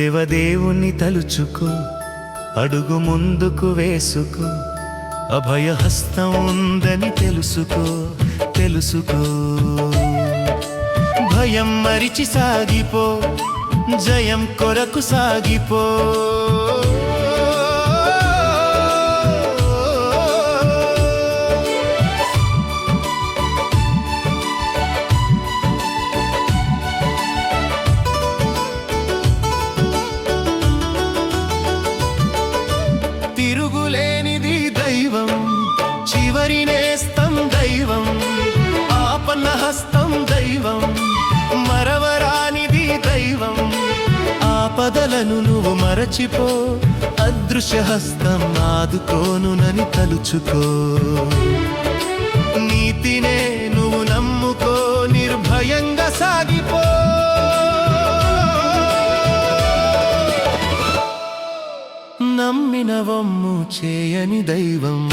దేవదేవుని తలుచుకో అడుగు ముందుకు వేసుకో అభయహస్తం ఉందని తెలుసుకో తెలుసుకో. భయం మరిచి సాగిపో జయం కొరకు సాగిపో. తిరుగులేనిది దైవం. చివరి నేస్తం దైవం. ఆపన్న హస్తం దైవం. మరవరానిది దైవం. ఆపదలను నువ్వు మరచిపో. అదృశ్య హస్తం ఆదుకోనునని తలుచుకో. నీతినే నువ్వు నమ్ముకో. నిర్భయంగా సాగిపో. చేయని దైవం.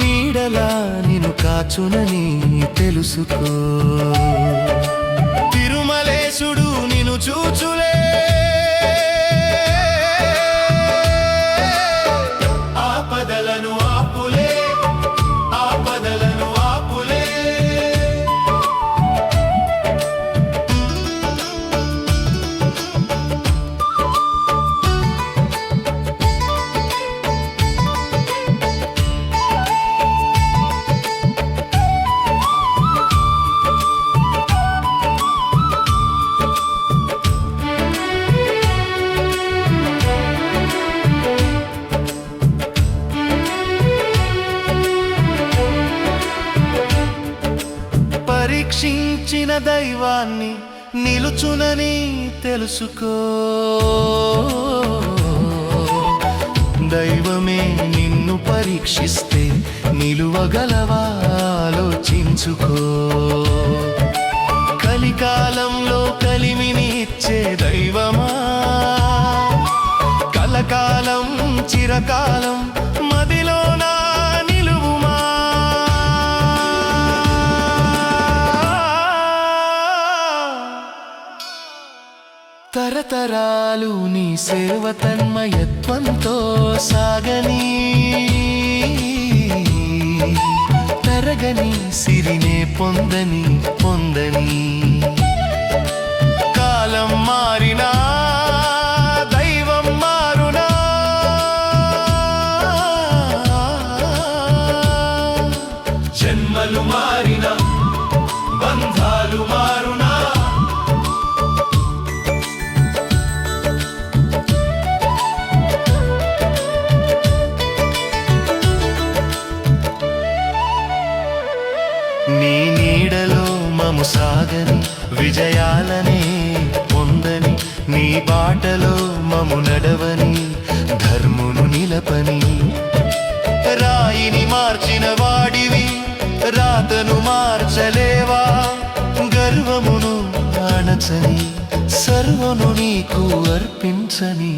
నీడలా నిను కాచునని తెలుసుకో. తిరుమలేశుడు నిను చూచులే. పరీక్షించిన దైవాన్ని నిలుచునని తెలుసుకో. దైవమే నిన్ను పరీక్షిస్తే నిలువగలవా? ఆలోచించుకో. కలికాలంలో కలిమిని ఇచ్చే దైవమా? కలకాలం చిరకాలం తరతరాలు నీ సేవ తన్మయత్వంతో సాగని. తరగని సిరినే పొందని పొందని. విజయాలని పొందని నీ బాటలో మము నడవని ధర్మును నిలపని. రాయిని మార్చిన వాడివి రాతను మార్చలేవా? గర్వమును అణచని సర్వను నీకు అర్పించని.